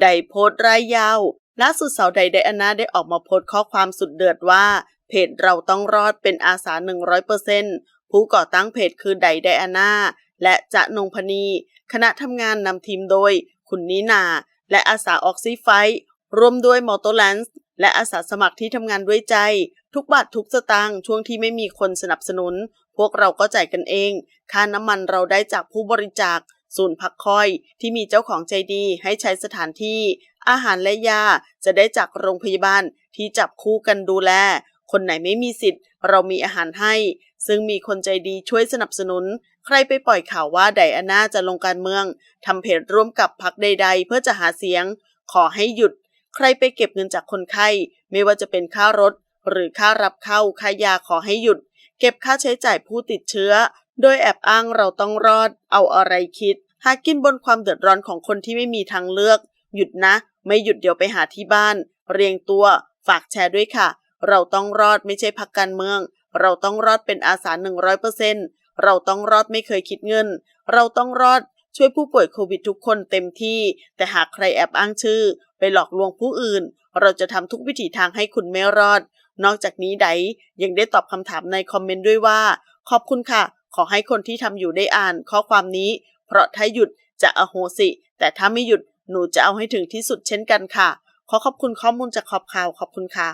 ไดโพสต์รายยาวล่าสุดสาวไดไดอาน่าได้ออกมาโพสต์ข้อความสุดเดือดว่า เพจเราต้องรอดเป็นอาสา 100%ผู้ก่อตั้งเพจคือไดไดอาน่าและจะนงพนีคณะทำงานนำทีมโดย คุณนินา และอาสาออกซิไฟท์รวมด้วยมอเตอร์แลนซ์และอาสาสมัครที่ทำงานด้วยใจ ทุกบาททุกสตางค์ช่วงที่ไม่มีคนสนับสนุน พวกเราก็จ่ายกันเอง ค่าน้ำมันเราได้จากผู้บริจาค ศูนย์พักคอยที่มีเจ้าของใจดีให้ใช้สถานที่ อาหารและยาจะได้จากโรงพยาบาลที่จับคู่กันดูแล คนไหนไม่มีสิทธิ์ เรามีอาหารให้ ซึ่งมีคนใจดีช่วยสนับสนุน ใครไปปล่อยข่าวว่าไดอาน่าจะลงการเมืองทำเพจร่วมกับพักใด ๆ เพื่อจะหาเสียง ขอให้หยุด ใครไปเก็บเงินจากคนไข้ ไม่ว่าจะเป็นค่ารถ หรือค่ารับเข้าค่ายาขอให้หยุด เก็บค่าใช้จ่ายผู้ติดเชื้อ โดยแอบอ้างเราต้องรอด เอาอะไรคิด หากินบนความเดือดร้อนของคนที่ไม่มีทางเลือก หยุดนะ ไม่หยุดเดี๋ยวไปหาที่บ้าน เรียงตัว ฝากแชร์ด้วยค่ะ เราต้องรอดไม่ใช่พักการเมือง เราต้องรอดเป็นอาสาหนึ่งร้อยเราต้องรอดไม่เคยคิดเงิน เราต้องรอดช่วยผู้ป่วยโควิดทุกคนเต็มที่ แต่หากใครแอบอ้างชื่อ ไปหลอกลวงผู้อื่น เราจะทำทุกวิถีทางให้คุณไม่รอด นอกจากนี้ไดยังได้ตอบคำถามในคอมเมนต์ด้วยว่า ขอบคุณค่ะ ขอให้คนที่ทำอยู่ได้อ่านข้อความนี้ เพราะถ้าหยุดจะอโหสิ แต่ถ้าไม่หยุดหนูจะเอาให้ถึงที่สุดเช่นกันค่ะ ขอขอบคุณข้อมูลจากขอบข่าวขอบคุณค่ะ